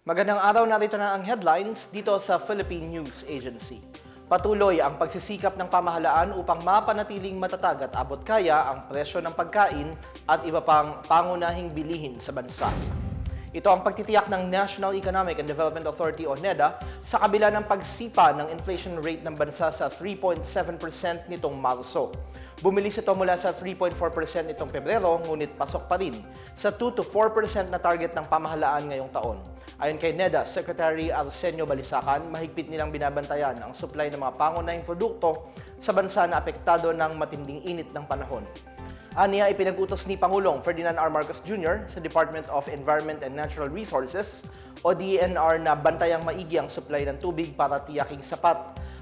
Magandang araw narito na ang headlines dito sa Philippine News Agency. Patuloy ang pagsisikap ng pamahalaan upang mapanatiling matatag at abot kaya ang presyo ng pagkain at iba pang pangunahing bilihin sa bansa. Ito ang pagtitiyak ng National Economic and Development Authority o NEDA sa kabila ng pagsipa ng inflation rate ng bansa sa 3.7% nitong Marso. Bumilis ito mula sa 3.4% nitong Pebrero, ngunit pasok pa rin sa 2 to 4% na target ng pamahalaan ngayong taon. Ayon kay NEDA, Secretary Arsenio Balisacan, mahigpit nilang binabantayan ang supply ng mga pangunahing produkto sa bansa na apektado ng matinding init ng panahon. Aniya ipinag-utos ni Pangulong Ferdinand R. Marcos Jr. sa Department of Environment and Natural Resources o DENR na bantayang maigi ang supply ng tubig para tiyaking sapat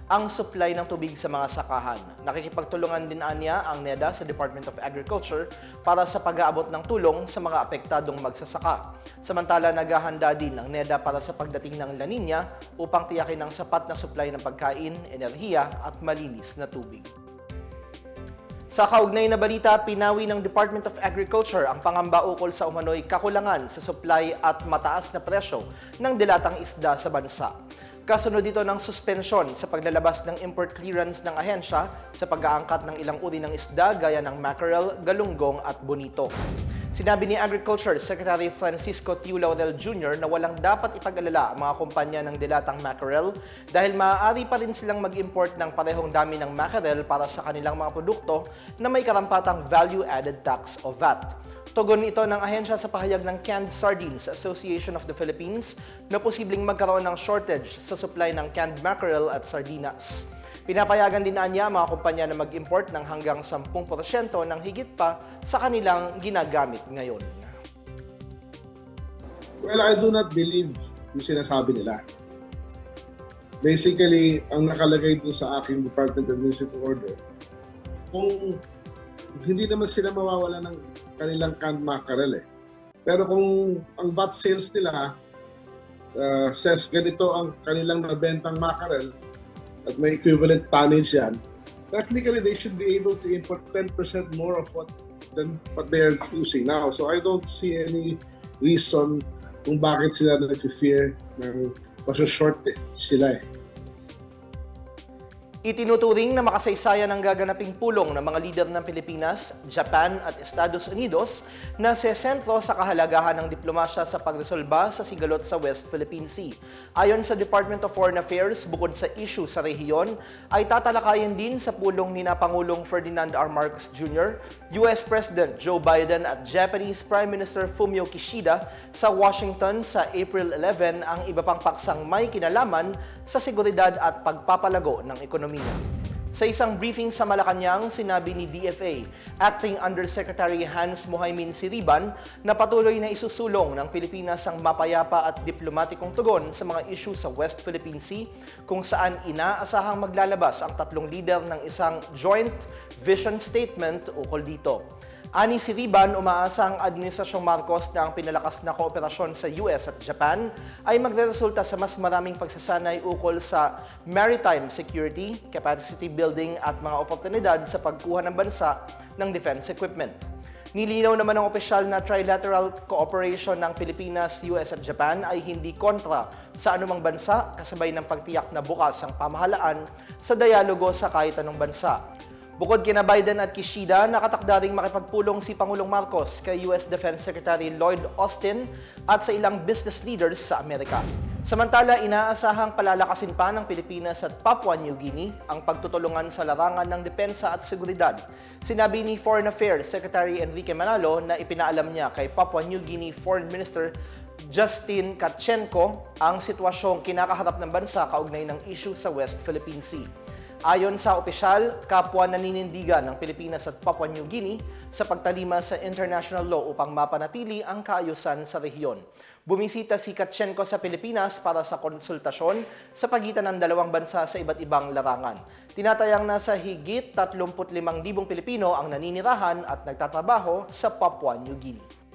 ang supply ng tubig sa mga sakahan. Nakikipagtulungan din aniya ang NEDA sa Department of Agriculture para sa pag-aabot ng tulong sa mga apektadong magsasaka. Samantala, naghahanda din ang NEDA para sa pagdating ng La Nina upang tiyakin ang sapat na supply ng pagkain, enerhiya at malinis na tubig. Sa kaugnay na balita, pinawi ng Department of Agriculture ang pangamba ukol sa umano'y kakulangan sa supply at mataas na presyo ng dilatang isda sa bansa. Kasunod dito ng suspensyon sa paglalabas ng import clearance ng ahensya sa pag-aangkat ng ilang uri ng isda gaya ng mackerel, galunggong at bonito. Sinabi ni Agriculture Secretary Francisco Tiu Laurel Jr. na walang dapat ipag-alala ang mga kumpanya ng dilatang mackerel dahil maaari pa rin silang mag-import ng parehong dami ng mackerel para sa kanilang mga produkto na may karampatang value-added tax o VAT. Tugon ito ng ahensya sa pahayag ng Canned Sardines Association of the Philippines na posibleng magkaroon ng shortage sa supply ng canned mackerel at sardinas. Pinapayagan din niya mga kumpanya na mag-import ng hanggang 10% ng higit pa sa kanilang ginagamit ngayon. Well, I do not believe yung sinasabi nila. Basically, ang nakalagay doon sa aking Department of Administrative Order, kung hindi naman sila mawawala ng kanilang canned mackerel eh. Pero kung ang VAT sales nila uh, says ganito ang kanilang nabentang mackerel at may equivalent tonnage yan, technically they should be able to import 10% more of what than what they're using now. So I don't see any reason kung bakit sila nag-fear ng maso-short eh, sila eh. Itinuturing na makasaysayan ang gaganaping pulong ng mga lider ng Pilipinas, Japan at Estados Unidos na sesentro sa kahalagahan ng diplomasya sa pagresolba sa sigalot sa West Philippine Sea. Ayon sa Department of Foreign Affairs, bukod sa issue sa rehiyon, ay tatalakayin din sa pulong ni na Pangulong Ferdinand R. Marcos Jr., US President Joe Biden at Japanese Prime Minister Fumio Kishida sa Washington sa April 11 ang iba pang paksang may kinalaman sa seguridad at pagpapalago ng ekonomiya. Sa isang briefing sa Malacanang, sinabi ni DFA, Acting Undersecretary Hans Mohaimin Siriban, na patuloy na isusulong ng Pilipinas ang mapayapa at diplomatikong tugon sa mga issue sa West Philippine Sea, kung saan inaasahang maglalabas ang tatlong leader ng isang joint vision statement ukol dito. Ani si Riban, umaasa ang Administrasyong Marcos na ang pinalakas na kooperasyon sa US at Japan ay magreresulta sa mas maraming pagsasanay ukol sa maritime security, capacity building at mga oportunidad sa pagkuha ng bansa ng defense equipment. Nilinaw naman ng opisyal na trilateral cooperation ng Pilipinas, US at Japan ay hindi kontra sa anumang bansa kasabay ng pagtiyak na bukas ang pamahalaan sa dialogo sa kahit anong bansa. Bukod kina Biden at Kishida, nakatakda ring makipagpulong si Pangulong Marcos kay US Defense Secretary Lloyd Austin at sa ilang business leaders sa Amerika. Samantala, inaasahang palalakasin pa ng Pilipinas at Papua New Guinea ang pagtutulungan sa larangan ng depensa at seguridad. Sinabi ni Foreign Affairs Secretary Enrique Manalo na ipinaalam niya kay Papua New Guinea Foreign Minister Justin Katchenko ang sitwasyong kinakaharap ng bansa kaugnay ng issue sa West Philippine Sea. Ayon sa opisyal, kapwa naninindigan ng Pilipinas at Papua New Guinea sa pagtalima sa international law upang mapanatili ang kaayusan sa rehiyon. Bumisita si Katchenko sa Pilipinas para sa konsultasyon sa pagitan ng dalawang bansa sa iba't ibang larangan. Tinatayang nasa higit 35,000 Pilipino ang naninirahan at nagtatrabaho sa Papua New Guinea.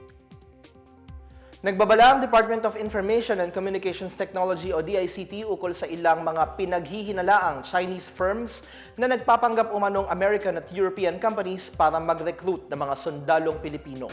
Nagbabala ang Department of Information and Communications Technology o DICT ukol sa ilang mga pinaghihinalaang Chinese firms na nagpapanggap umanong American at European companies para mag-recruit ng mga sundalong Pilipino.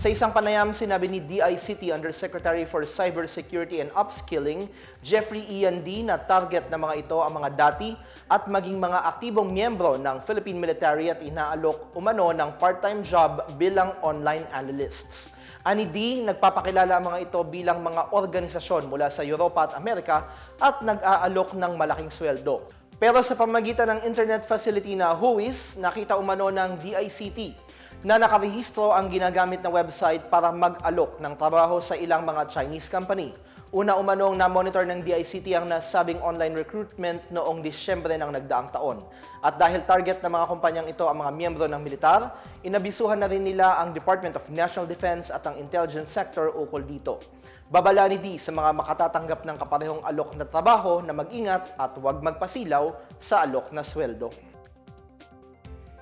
Sa isang panayam, sinabi ni DICT Undersecretary for Cybersecurity and Upskilling, Jeffrey Ian D. na target ng mga ito ang mga dati at maging mga aktibong miyembro ng Philippine Military at inaalok umano ng part-time job bilang online analysts. Ani D, nagpapakilala ang mga ito bilang mga organisasyon mula sa Europa at Amerika at nag-aalok ng malaking sweldo. Pero sa pamagitan ng internet facility na WHOIS, nakita umano ng DICT na nakarehistro ang ginagamit na website para mag-alok ng trabaho sa ilang mga Chinese company. Una umanong na-monitor ng DICT ang nasabing online recruitment noong Disyembre ng nagdaang taon. At dahil target ng mga kumpanyang ito ang mga miyembro ng militar, inabisuhan na rin nila ang Department of National Defense at ang intelligence sector ukol dito. Babala ni D sa mga makatatanggap ng kaparehong alok na trabaho na mag-ingat at huwag magpasilaw sa alok na sweldo.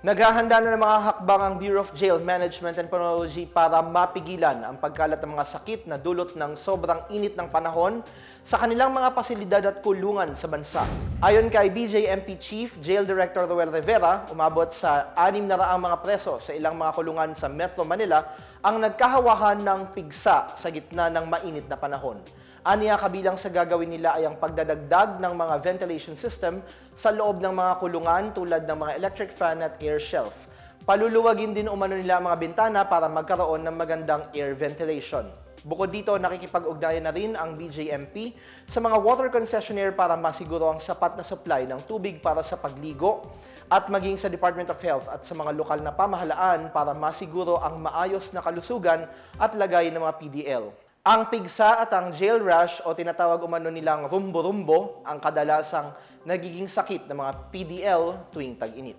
Naghahanda na ng mga hakbang ang Bureau of Jail Management and Penology para mapigilan ang pagkalat ng mga sakit na dulot ng sobrang init ng panahon sa kanilang mga pasilidad at kulungan sa bansa. Ayon kay BJMP Chief Jail Director Roel Rivera, umabot sa 600 mga preso sa ilang mga kulungan sa Metro Manila ang nagkahawahan ng pigsa sa gitna ng mainit na panahon. Aniya kabilang sa gagawin nila ay ang pagdadagdag ng mga ventilation system sa loob ng mga kulungan tulad ng mga electric fan at air shelf. Paluluwagin din umano nila ang mga bintana para magkaroon ng magandang air ventilation. Bukod dito, nakikipag-ugnayan na rin ang BJMP sa mga water concessionaire para masiguro ang sapat na supply ng tubig para sa pagligo at maging sa Department of Health at sa mga lokal na pamahalaan para masiguro ang maayos na kalusugan at lagay ng mga PDL. Ang pigsa at ang jail rush o tinatawag umano nilang rumbo-rumbo ang kadalasang nagiging sakit ng mga PDL tuwing tag-init.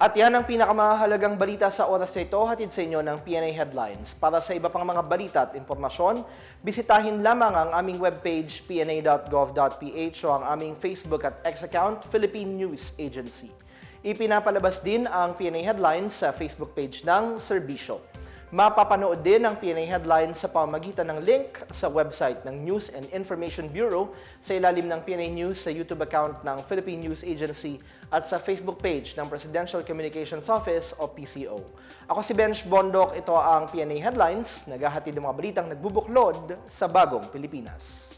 At yan ang pinakamahalagang balita sa oras na ito, hatid sa inyo ng PNA Headlines. Para sa iba pang mga balita at impormasyon, bisitahin lamang ang aming webpage pna.gov.ph o ang aming Facebook at X account, Philippine News Agency. Ipinapalabas din ang PNA Headlines sa Facebook page ng Serbisyo. Mapapanood din ang PNA Headlines sa pamamagitan ng link sa website ng News and Information Bureau sa ilalim ng PNA News sa YouTube account ng Philippine News Agency at sa Facebook page ng Presidential Communications Office o PCO. Ako si Bench Bondok, ito ang PNA Headlines, naghahatid ng mga balitang nagbubuklod sa bagong Pilipinas.